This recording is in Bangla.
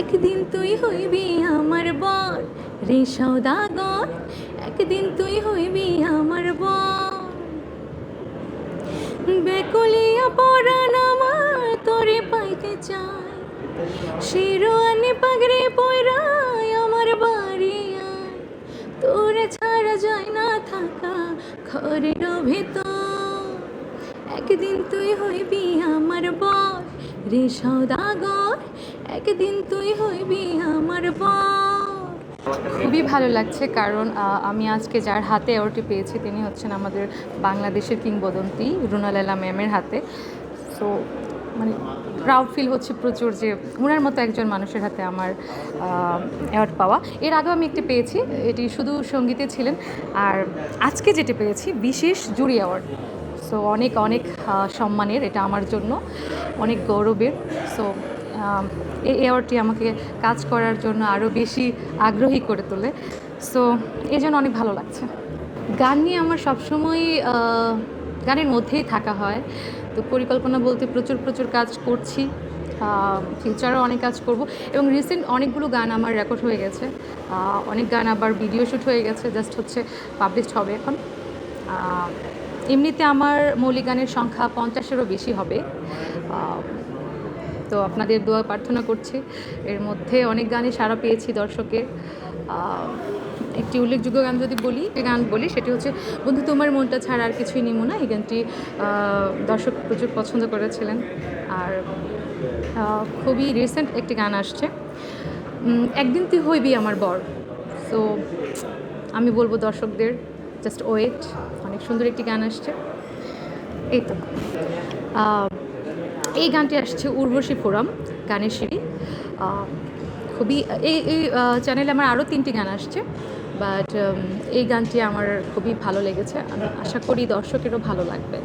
একদিন তুই হইবি আমার বর, রে সৌদাগর, একদিন তুই হইবি আমার বর বেকুলিয়া পরাণ আমার তোরে পাইতে চায়, শিরোয়ানি পাগড়ি পরায় আমার বাড়ি আয়। তোরে ছাড়া যায় না থাকা ঘরের ভেতর, একদিন তুই হইবি আমার বর, রে সৌদাগর একদিন তুই হইবি আমার খুবই ভালো লাগছে কারণ আমি আজকে যার হাতে অ্যাওয়ার্ডটি পেয়েছি তিনি হচ্ছেন আমাদের বাংলাদেশের কিংবদন্তি রুনালালা ম্যামের হাতে। সো মানে প্রাউড ফিল হচ্ছে প্রচুর যে ওনার মতো একজন মানুষের হাতে আমার অ্যাওয়ার্ড পাওয়া। এর আগেও আমি একটি পেয়েছি, এটি শুধু সঙ্গীতে ছিলেন। আর আজকে যেটি পেয়েছি, বিশেষ জুরি অ্যাওয়ার্ড। সো অনেক অনেক সম্মানের, এটা আমার জন্য। অনেক গৌরবের। সো এই অ্যাওয়ার্ডটি আমাকে কাজ করার জন্য আরও বেশি আগ্রহী করে তোলে। সো এই জন্য অনেক ভালো লাগছে। গান নিয়ে আমার সবসময় গানের মধ্যেই থাকা হয়। তো পরিকল্পনা বলতে প্রচুর প্রচুর কাজ করছি। ফিউচারও অনেক কাজ করব। এবং রিসেন্ট অনেকগুলো গান আমার রেকর্ড হয়ে গেছে। অনেক গান আবার ভিডিও শ্যুট হয়ে গেছে। জাস্ট হচ্ছে পাবলিশড হবে এখন। এমনিতে আমার মৌলিক গানের সংখ্যা পঞ্চাশেরও বেশি হবে। তো আপনাদের দোয়া প্রার্থনা করছি। এর মধ্যে অনেক গানে সাড়া পেয়েছি দর্শকের। একটি উল্লেখযোগ্য গান যদি বলি গান বলি, সেটি হচ্ছে, বন্ধু, তোমার মনটা ছাড়া আর কিছুই নিমো না এই গানটি দর্শক প্রচুর পছন্দ করেছিলেন। আর খুবই রিসেন্ট একটি গান আসছে। একদিন তুই হইবি আমার বর। সো আমি বলব দর্শকদের জাস্ট ওয়েট, অনেক সুন্দর একটি গান আসছে। এই তো। এই গানটি আসছে উর্বশী ফোরাম, গানের সিঁড়ি। খুবই, এই এই চ্যানেলে আমার আরও তিনটি গান আসছে বাট এই গানটি আমার খুবই ভালো লেগেছে। আমি আশা করি দর্শকেরও ভালো লাগবে।